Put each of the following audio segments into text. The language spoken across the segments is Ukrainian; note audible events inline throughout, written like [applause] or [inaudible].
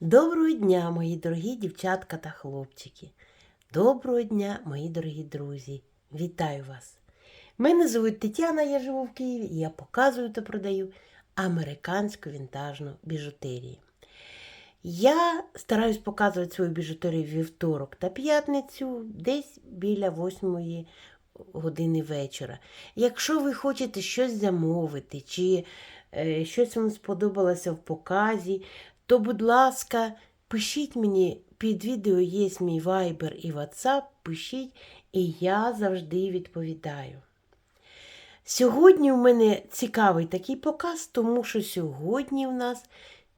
Доброго дня, мої дорогі дівчатка та хлопчики. Доброго дня, мої дорогі друзі. Вітаю вас! Мене звуть Тетяна, я живу в Києві і я показую та продаю американську вінтажну біжутерію. Я стараюсь показувати свою біжутерію вівторок та п'ятницю десь біля 8 години вечора. Якщо ви хочете щось замовити, чи е, щось вам сподобалося в показі, то, будь ласка, пишіть мені під відео є мій Viber і WhatsApp, пишіть, і я завжди відповідаю. Сьогодні у мене цікавий такий показ, тому що сьогодні в нас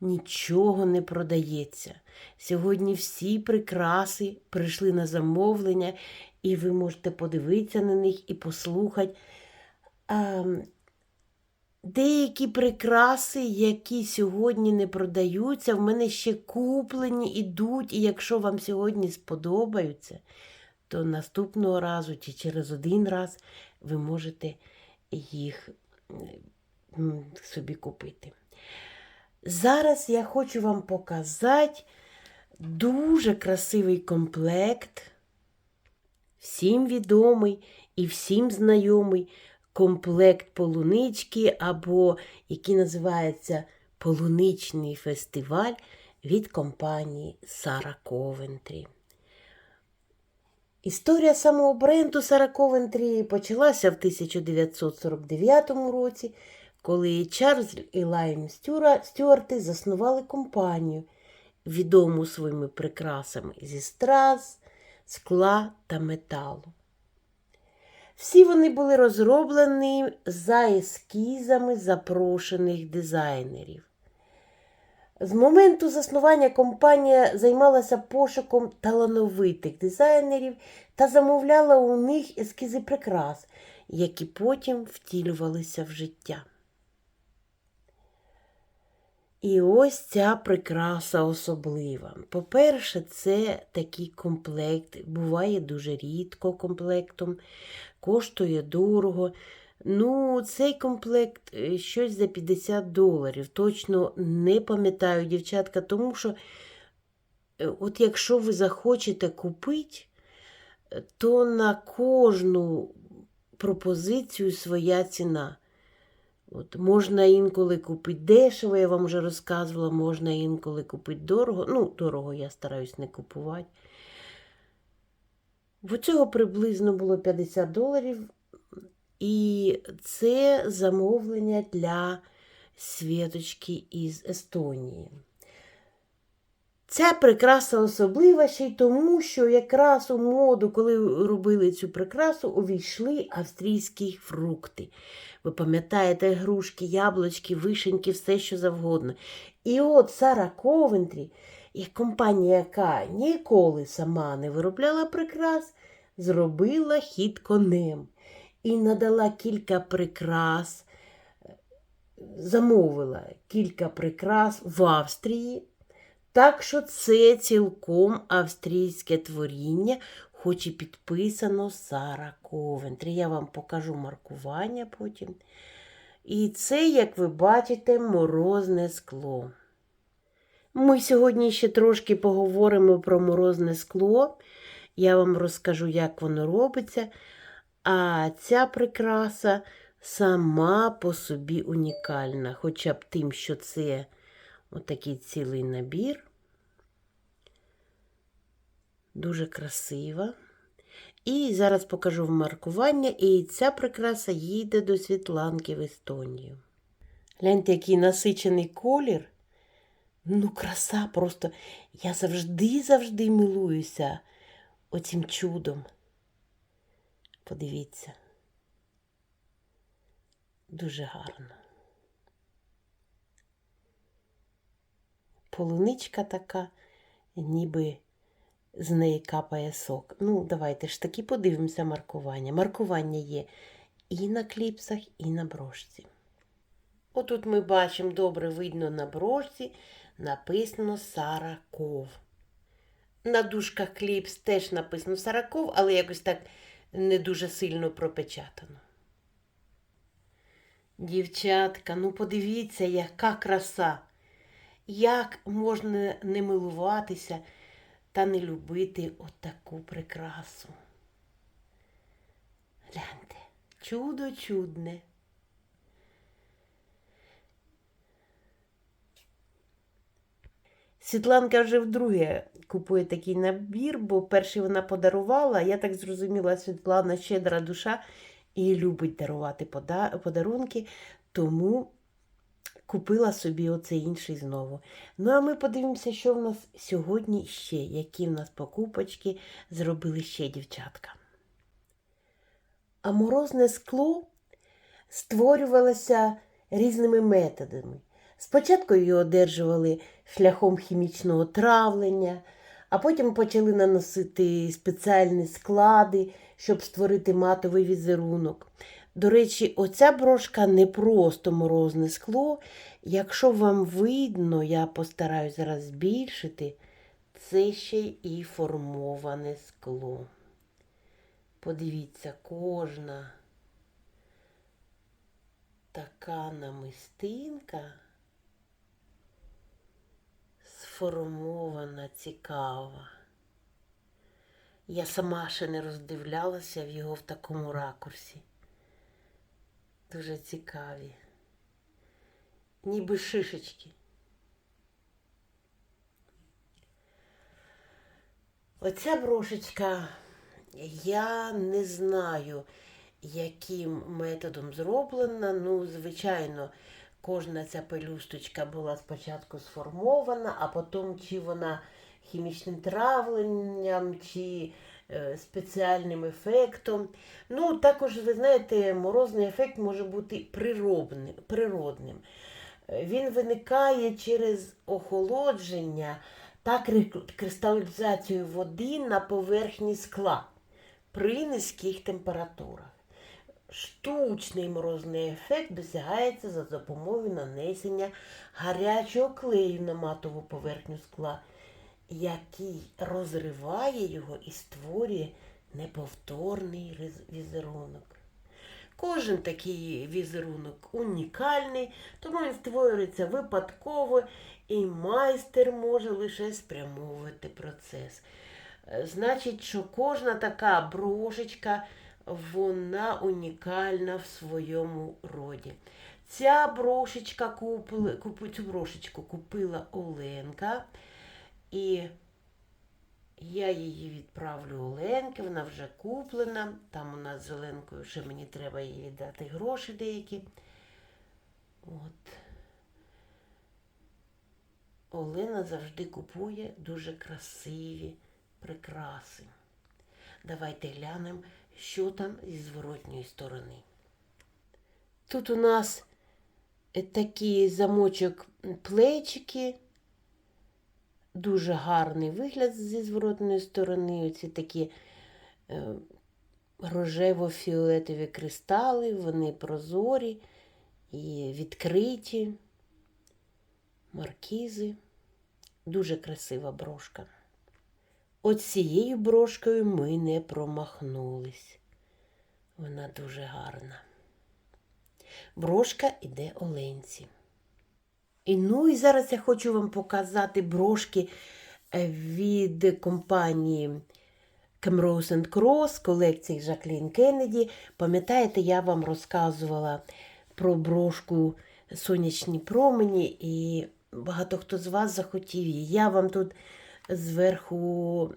нічого не продається. Сьогодні всі прикраси прийшли на замовлення, і ви можете подивитися на них і послухати. Деякі прикраси, які сьогодні не продаються, в мене ще куплені, ідуть, і якщо вам сьогодні сподобаються, то наступного разу чи через один раз ви можете їх собі купити. Зараз я хочу вам показати дуже красивий комплект, всім відомий і всім знайомий комплект полунички, або який називається Полуничний фестиваль від компанії Сара Ковентрі. Історія самого бренду Сара Ковентрі почалася в 1949 році, коли Чарльз і Лайм Стюарти заснували компанію, відому своїми прикрасами зі страз, скла та металу. Всі вони були розроблені за ескізами запрошених дизайнерів. З моменту заснування компанія займалася пошуком талановитих дизайнерів та замовляла у них ескізи прикрас, які потім втілювалися в життя. І ось ця прикраса особлива. По-перше, це такий комплект, буває дуже рідко комплектом, коштує дорого. Ну, цей комплект е, щось за 50 доларів. Точно не пам'ятаю, дівчатка, тому що, е, от якщо ви захочете купити, е, то на кожну пропозицію своя ціна. От, можна інколи купити дешево, я вам вже розказувала, можна інколи купити дорого. Ну, дорого я стараюсь не купувати. В цього приблизно було 50 доларів. І це замовлення для світочки із Естонії. Ця прикраса особлива ще й тому, що якраз у моду, коли робили цю прикрасу, увійшли австрійські фрукти. Ви пам'ятаєте, грушки, яблучки, вишеньки, все що завгодно. І от Сара Ковентрі, як компанія, яка ніколи сама не виробляла прикрас, зробила хід конем і надала кілька прикрас, замовила кілька прикрас в Австрії. Так що це цілком австрійське творіння, хоч і підписано Сара Ковентрі. Я вам покажу маркування потім. І це, як ви бачите, морозне скло. Ми сьогодні ще трошки поговоримо про морозне скло. Я вам розкажу, як воно робиться. А ця прикраса сама по собі унікальна, хоча б тим, що це отакий цілий набір. Дуже красива. І зараз покажу вам маркування, і ця прикраса їде до Світланки в Естонію. Гляньте, який насичений колір. Ну, краса просто. Я завжди-завжди милуюся оцім чудом. Подивіться. Дуже гарно. Полуничка така, ніби з неї капає сок. Ну, давайте ж таки подивимося маркування. Маркування є і на кліпсах, і на брошці. Отут ми бачимо, добре видно на брошці, написано Сараков. На дужках кліпс теж написано Сараков, але якось так не дуже сильно пропечатано. Дівчатка, ну подивіться, яка краса. як можна не милуватися та не любити отаку прикрасу. Гляньте, чудо чудне. Світланка вже вдруге купує такий набір, бо перший вона подарувала. Я так зрозуміла, Світлана щедра душа і любить дарувати подарунки, тому купила собі оцей інший знову. Ну, а ми подивимося, що в нас сьогодні ще, які в нас покупочки зробили ще дівчатка. А морозне скло створювалося різними методами. Спочатку його одержували шляхом хімічного травлення, а потім почали наносити спеціальні склади, щоб створити матовий візерунок. До речі, оця брошка не просто морозне скло. Якщо вам видно, я постараюсь зараз збільшити, це ще і формоване скло. Подивіться, кожна така намистинка сформована, цікава. Я сама ще не роздивлялася в його в такому ракурсі. Дуже цікаві. Ніби шишечки. Оця брошечка, я не знаю, яким методом зроблена. Ну, звичайно, кожна ця пелюсточка була спочатку сформована, а потім чи вона хімічним травленням, чи е, спеціальним ефектом. Ну, також, ви знаєте, морозний ефект може бути природним. Е, Він виникає через охолодження та кри- кристалізацію води на поверхні скла при низьких температурах. Штучний морозний ефект досягається за допомогою нанесення гарячого клею на матову поверхню скла, який розриває його і створює неповторний візерунок. Кожен такий візерунок унікальний, тому він створюється випадково, і майстер може лише спрямовувати процес. Е, Значить, що кожна така брошечка, вона унікальна в своєму роді. Ця брошечка купили, купи, цю брошечку купила Оленка, і я її відправлю Оленки, вона вже куплена. Там у нас з Оленкою ще мені треба їй віддати гроші деякі. От. Олена завжди купує дуже красиві прикраси. Давайте глянемо, що там зі зворотньої сторони. Тут у нас е, такий замочок плечики. Дуже гарний вигляд зі зворотної сторони. Оці такі е, рожево-фіолетові кристали, вони прозорі і відкриті. Маркізи. Дуже красива брошка. От цією брошкою ми не промахнулись. Вона дуже гарна. Брошка іде Оленці. І ну і зараз я хочу вам показати брошки е, від компанії Camrose Cross колекції Жаклін Кеннеді. Пам'ятаєте, я вам розказувала про брошку сонячні промені, і багато хто з вас захотів її. Я вам тут зверху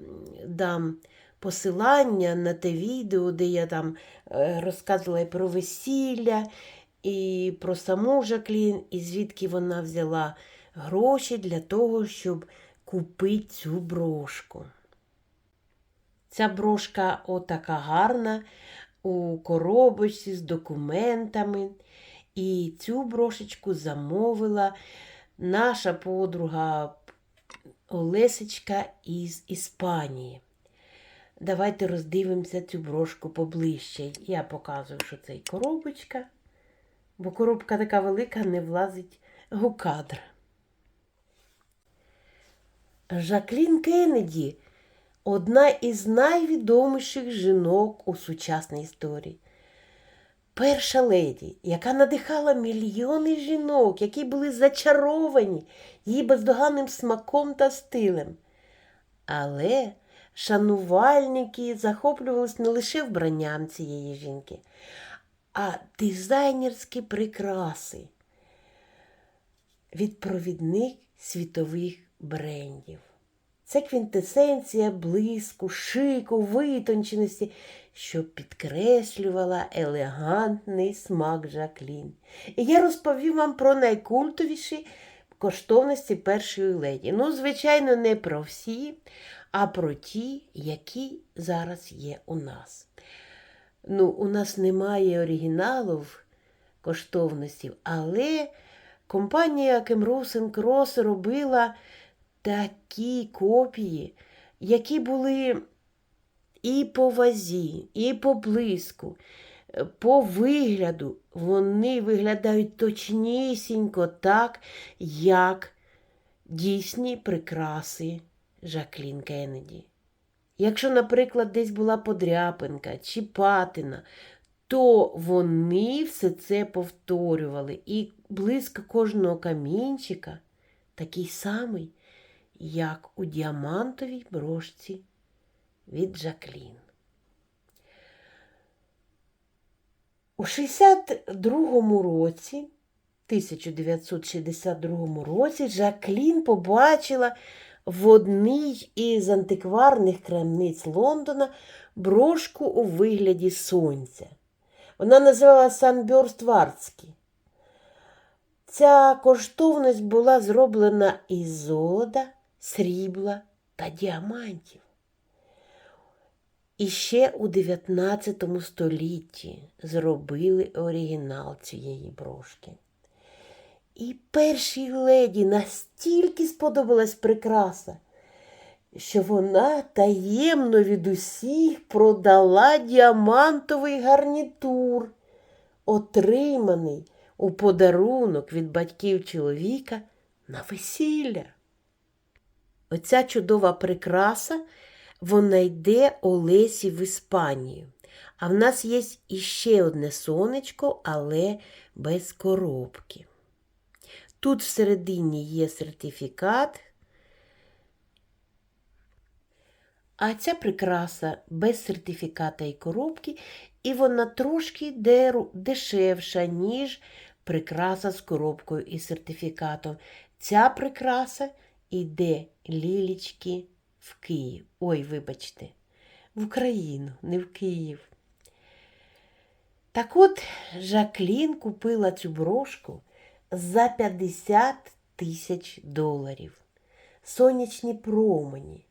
дам посилання на те відео, де я там е, розказувала про весілля, і про саму Жаклін, і звідки вона взяла гроші для того, щоб купити цю брошку. Ця брошка отака гарна у коробочці з документами. І цю брошечку замовила наша подруга Олесечка із Іспанії. Давайте роздивимося цю брошку поближче. Я показую, що це і коробочка, бо коробка така велика не влазить у кадр. Жаклін Кеннеді одна із найвідоміших жінок у сучасній історії. Перша леді, яка надихала мільйони жінок, які були зачаровані її бездоганним смаком та стилем. Але шанувальники захоплювалися не лише вбранням цієї жінки, а дизайнерські прикраси від провідних світових брендів. Це квінтесенція блиску, шику, витонченості, що підкреслювала елегантний смак Жаклін. І я розповім вам про найкультовіші коштовності першої леді. Ну, звичайно, не про всі, а про ті, які зараз є у нас. Ну, у нас немає оригіналів коштовностей, але компанія Кемрусен Крос робила такі копії, які були і по вазі, і по блиску, по вигляду. Вони виглядають точнісінько так, як дійсні прикраси Жаклін Кеннеді. Якщо, наприклад, десь була подряпинка чи патина, то вони все це повторювали. І близько кожного камінчика такий самий, як у діамантовій брошці від Жаклін. У 62-му році, 1962 році, Жаклін побачила в одній із антикварних крамниць Лондона брошку у вигляді сонця. Вона називалася Санбьорст Вартський. Ця коштовність була зроблена із золота, срібла та діамантів. І ще у 19 столітті зробили оригінал цієї брошки. І першій леді настільки сподобалась прикраса, що вона таємно від усіх продала діамантовий гарнітур, отриманий у подарунок від батьків чоловіка на весілля. Оця чудова прикраса, вона йде Олесі в Іспанію. А в нас є іще одне сонечко, але без коробки. Тут всередині є сертифікат. А ця прикраса без сертифіката і коробки, і вона трошки дешевша, ніж прикраса з коробкою і сертифікатом. Ця прикраса йде лілічки в Київ. Ой, вибачте, в Україну, не в Київ. Так от Жаклін купила цю брошку за 50 тисяч доларів. Сонячні промені.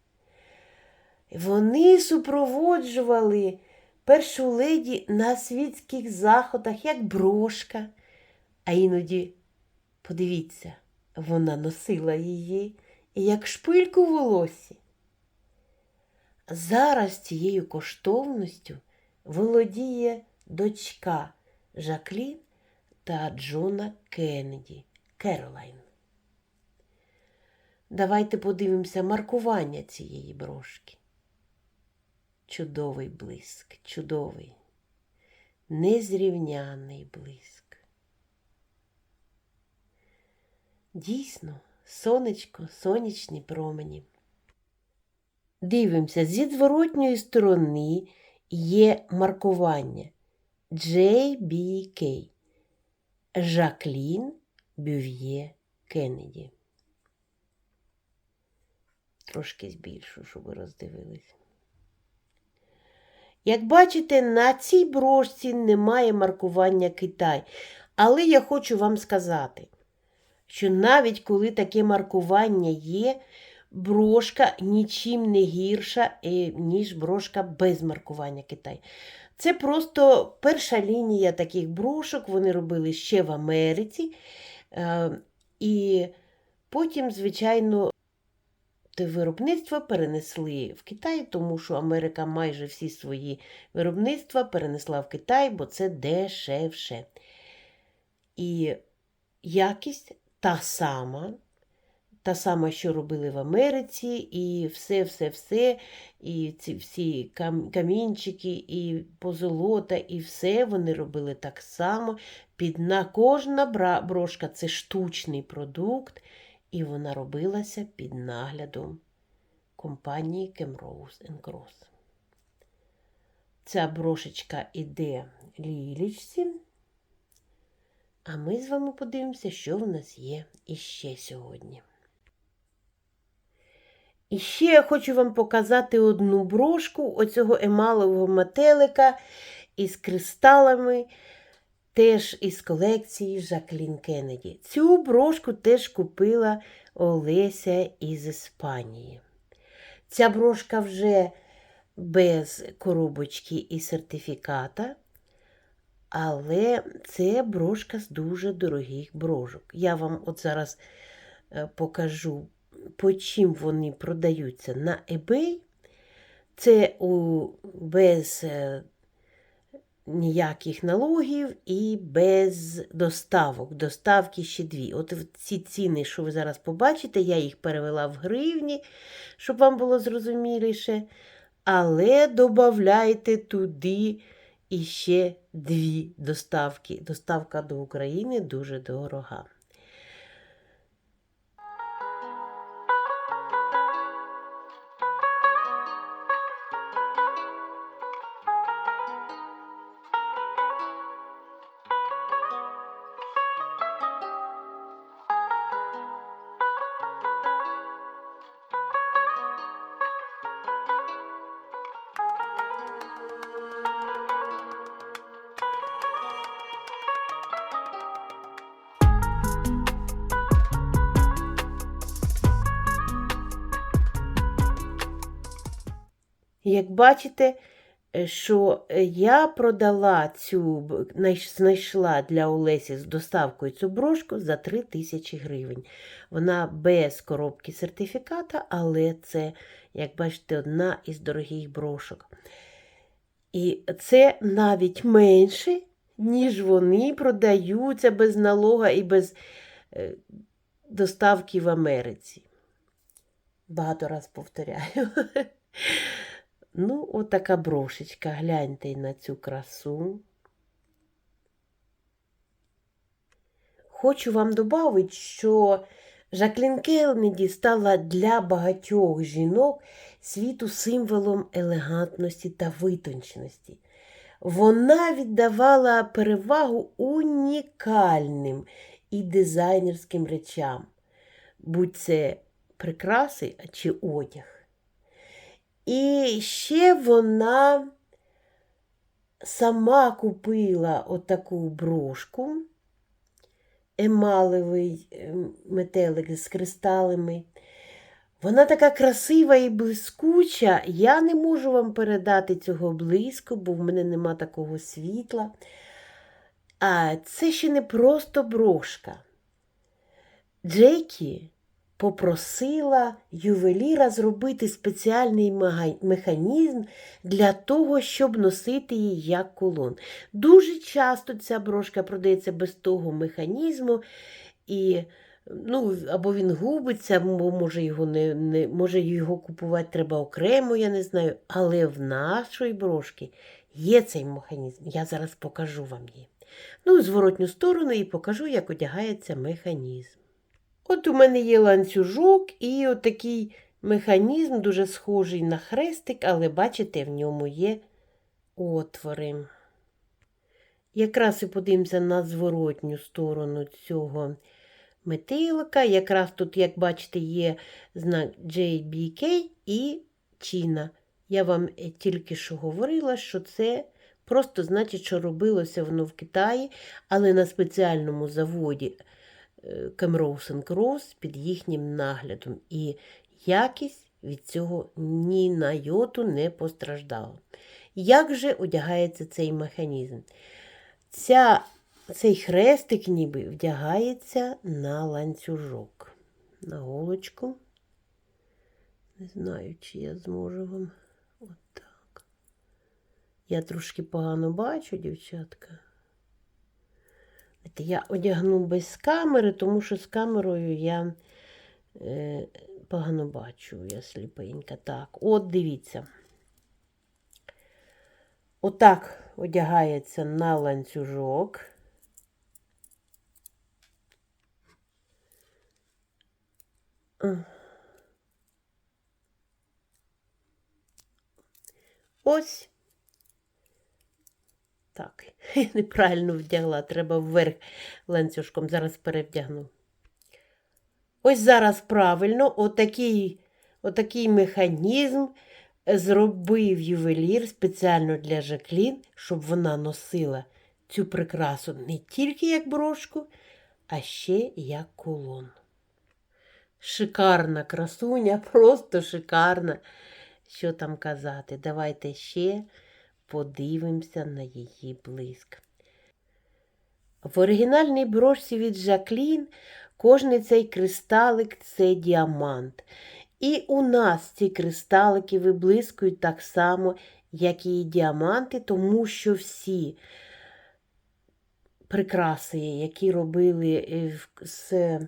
Вони супроводжували першу леді на світських заходах, як брошка, а іноді, подивіться, вона носила її як шпильку в волосі. Зараз цією коштовністю володіє дочка Жаклін та Джона Кеннеді Керолайн. Давайте подивимося маркування цієї брошки. Чудовий блиск, чудовий, незрівняний блиск. Дійсно, сонечко, сонячні промені. Дивимося, зі зворотньої сторони є маркування JBK Жаклін Бюв'є Кеннеді. Трошки збільшу, щоб ви роздивились. Як бачите, на цій брошці немає маркування Китай. Але я хочу вам сказати, що навіть коли таке маркування є, брошка нічим не гірша, е, ніж брошка без маркування Китай. Це просто перша лінія таких брошок, вони робили ще в Америці. Е, І потім, звичайно, те виробництво перенесли в Китай, тому що Америка майже всі свої виробництва перенесла в Китай, бо це дешевше. І якість та сама, та сама, що робили в Америці, і все-все-все, і ці всі кам- камінчики, і позолота, і все вони робили так само. Під на кожна брошка це штучний продукт, і вона робилася під наглядом компанії Camrose Cross. Ця брошечка іде лілічці. А ми з вами подивимося, що в нас є іще сьогодні. І ще я хочу вам показати одну брошку оцього емалового метелика із кристалами, теж із колекції Жаклін Кеннеді. Цю брошку теж купила Олеся із Іспанії. Ця брошка вже без коробочки і сертифіката. Але це брошка з дуже дорогих брошок. Я вам от зараз е, покажу, по чим вони продаються на eBay. Це у, без е, ніяких налогів і без доставок. Доставки ще дві. От ці ціни, що ви зараз побачите, я їх перевела в гривні, щоб вам було зрозуміліше. Але додавайте туди і ще дві доставки. Доставка до України дуже дорога. Бачите, е, що е, я продала цю, знайшла для Олесі з доставкою цю брошку за 3 тисячі гривень. Вона без коробки сертифіката, але це, як бачите, одна із дорогих брошок. І це навіть менше, ніж вони продаються без налога і без е, доставки в Америці. Багато раз повторяю. [laughs] Ну, от така брошечка. Гляньте на цю красу. Хочу вам додати, що Жаклін Келнеді стала для багатьох жінок світу символом елегантності та витонченості. Вона віддавала перевагу унікальним і дизайнерським речам, будь це прикраси чи одяг. І ще вона сама купила отаку брошку, емалевий ем, метелик з кристалами. Вона така красива і блискуча. Я не можу вам передати цього близько, бо в мене нема такого світла. А це ще не просто брошка. Джекі попросила ювеліра зробити спеціальний механізм для того, щоб носити її як кулон. Дуже часто ця брошка продається без того механізму, і ну, або він губиться, або може його не, не може його купувати треба окремо, я не знаю. Але в нашої брошки є цей механізм. Я зараз покажу вам її. Ну, зворотню сторону і покажу, як одягається механізм. От у мене є ланцюжок і отакий механізм, дуже схожий на хрестик, але бачите, в ньому є отвори. Якраз і подивимося на зворотню сторону цього метелика. Якраз тут, як бачите, є знак JBK і Чіна. Я вам е, тільки що говорила, що це просто значить, що робилося воно в Китаї, але на спеціальному заводі. Camrose Cross під їхнім наглядом. І якість від цього ні на йоту не постраждала. Як же одягається цей механізм? Ця, цей хрестик ніби вдягається на ланцюжок, на голочку. Не знаю, чи я зможу вам отак. Я трошки погано бачу, дівчатка. Я одягну без камери, тому що з камерою я Е, погано бачу, я сліпенька. Так, от дивіться. Отак одягається на ланцюжок. Ось. Так, [laughs] неправильно вдягла, треба вверх ланцюжком. Зараз перевдягну. Ось зараз правильно отакий, отакий механізм зробив ювелір спеціально для Жаклін, щоб вона носила цю прикрасу не тільки як брошку, а ще як кулон. Шикарна красуня, [laughs] просто шикарна. Що там казати? Давайте ще подивимося на її блиск. В оригінальній брошці від Жаклін кожний цей кристалик це діамант. І у нас ці кристалики виблискують так само, як і діаманти, тому що всі прикраси, які робили е, з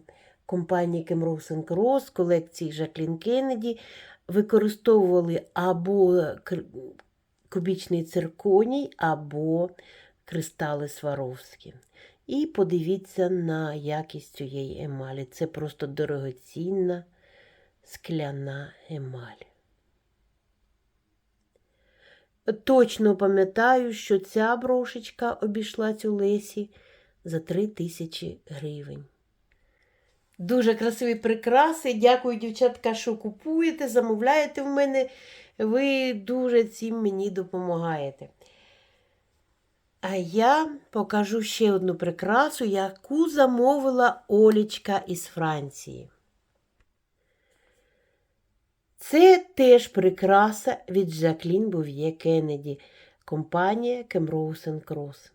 компанії Кемроусен Крос, колекції Жаклін Кеннеді, використовували або кубічний цирконій, або кристали Сваровські. І подивіться на якість цієї емалі. Це просто дорогоцінна скляна емаль. Точно пам'ятаю, що ця брошечка обійшлась у Лесі за 3 тисячі гривень. Дуже красиві прикраси. Дякую, дівчатка, що купуєте, замовляєте в мене. Ви дуже цим мені допомагаєте. А я покажу ще одну прикрасу, яку замовила Олічка із Франції. Це теж прикраса від Жаклін Був'є Кеннеді, компанія Кемроусен Крос.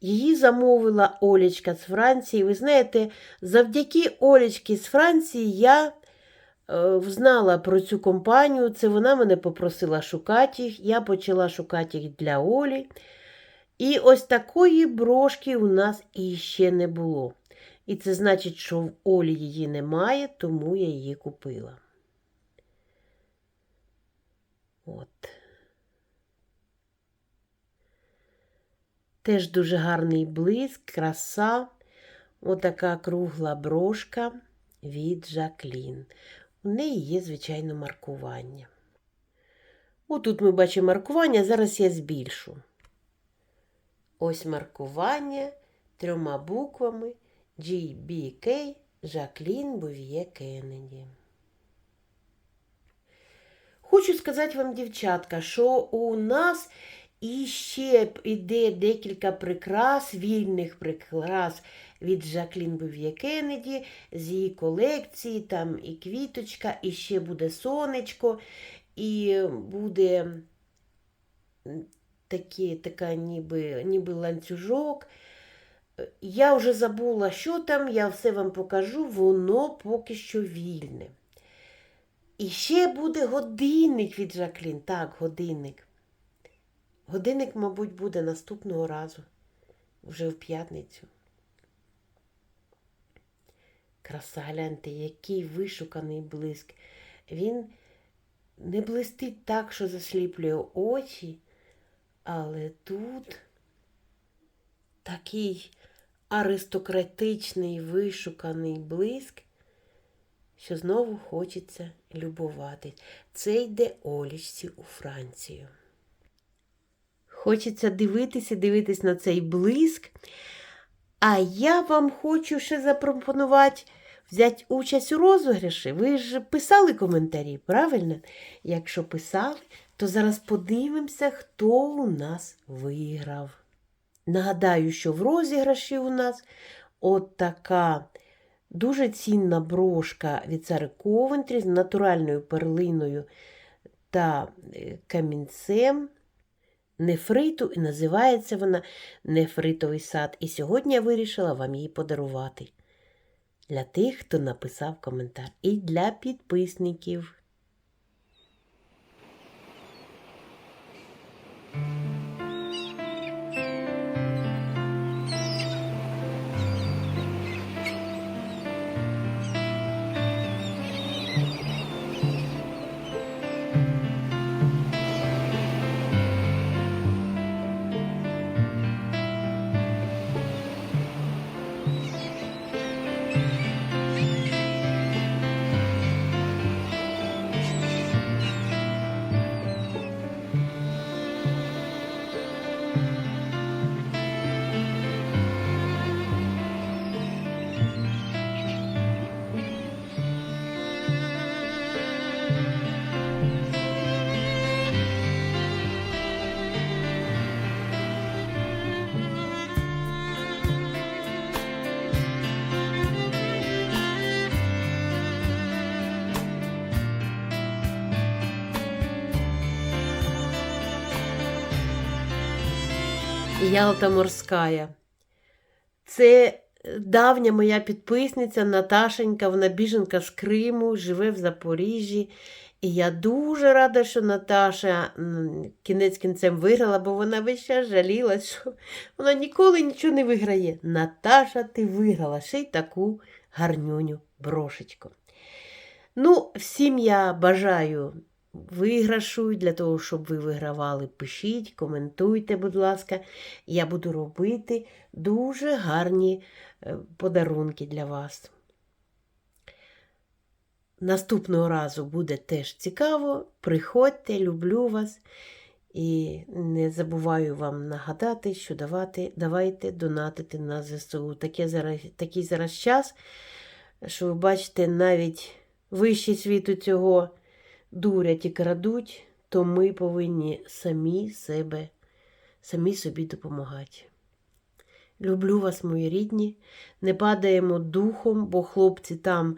Її замовила Олечка з Франції. Ви знаєте, завдяки Олечці з Франції я е, знала про цю компанію. Це вона мене попросила шукати їх. Я почала шукати їх для Олі. І ось такої брошки у нас іще не було. І це значить, що в Олі її немає, тому я її купила. От. Теж дуже гарний блиск, краса. Отака кругла брошка від Жаклін. У неї є, звичайно, маркування. Отут ми бачимо маркування, зараз я збільшу. Ось маркування трьома буквами GBK Жаклін Був'є Кеннеді. Хочу сказати вам, дівчатка, що у нас іще іде декілька прикрас, вільних прикрас від Жаклін Був'є Кеннеді з її колекції, там і квіточка, і ще буде сонечко, і буде такі, така ніби, ніби ланцюжок. Я вже забула, що там, я все вам покажу, воно поки що вільне. І ще буде годинник від Жаклін. Так, годинник. Годинник, мабуть, буде наступного разу, вже в п'ятницю. Краса, гляньте, який вишуканий блиск. Він не блистить так, що засліплює очі, але тут такий аристократичний вишуканий блиск, що знову хочеться любувати. Це йде Олічці у Францію. Хочеться дивитися, дивитись на цей блиск. А я вам хочу ще запропонувати взяти участь у розіграші. Ви ж писали коментарі, правильно? Якщо писали, то зараз подивимося, хто у нас виграв. Нагадаю, що в розіграші у нас от така дуже цінна брошка від цари Ковентрі з натуральною перлиною та е, камінцем нефриту, і називається вона Нефритовий сад. І сьогодні я вирішила вам її подарувати. Для тих, хто написав коментар, і для підписників. Ялта Морська. Це давня моя підписниця Наташенька, вона біженка з Криму, живе в Запоріжжі. І я дуже рада, що Наташа кінець кінцем виграла, бо вона весь час жалілась, що вона ніколи нічого не виграє. Наташа, ти виграла ще й таку гарнюню брошечку. Ну, всім я бажаю виграшу для того, щоб ви вигравали. Пишіть, коментуйте, будь ласка. Я буду робити дуже гарні е, подарунки для вас. Наступного разу буде теж цікаво. Приходьте, люблю вас. І не забуваю вам нагадати, що давати, давайте донатити на ЗСУ. Таке зараз, такий зараз час, що ви бачите, навіть вищий світу цього дурять і крадуть, то ми повинні самі себе, самі собі допомагати. Люблю вас, мої рідні. Не падаємо духом, бо хлопці там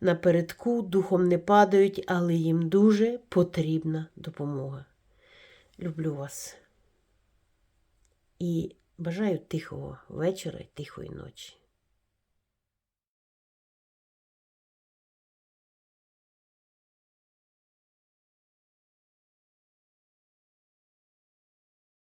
напередку духом не падають, але їм дуже потрібна допомога. Люблю вас. І бажаю тихого вечора і тихої ночі.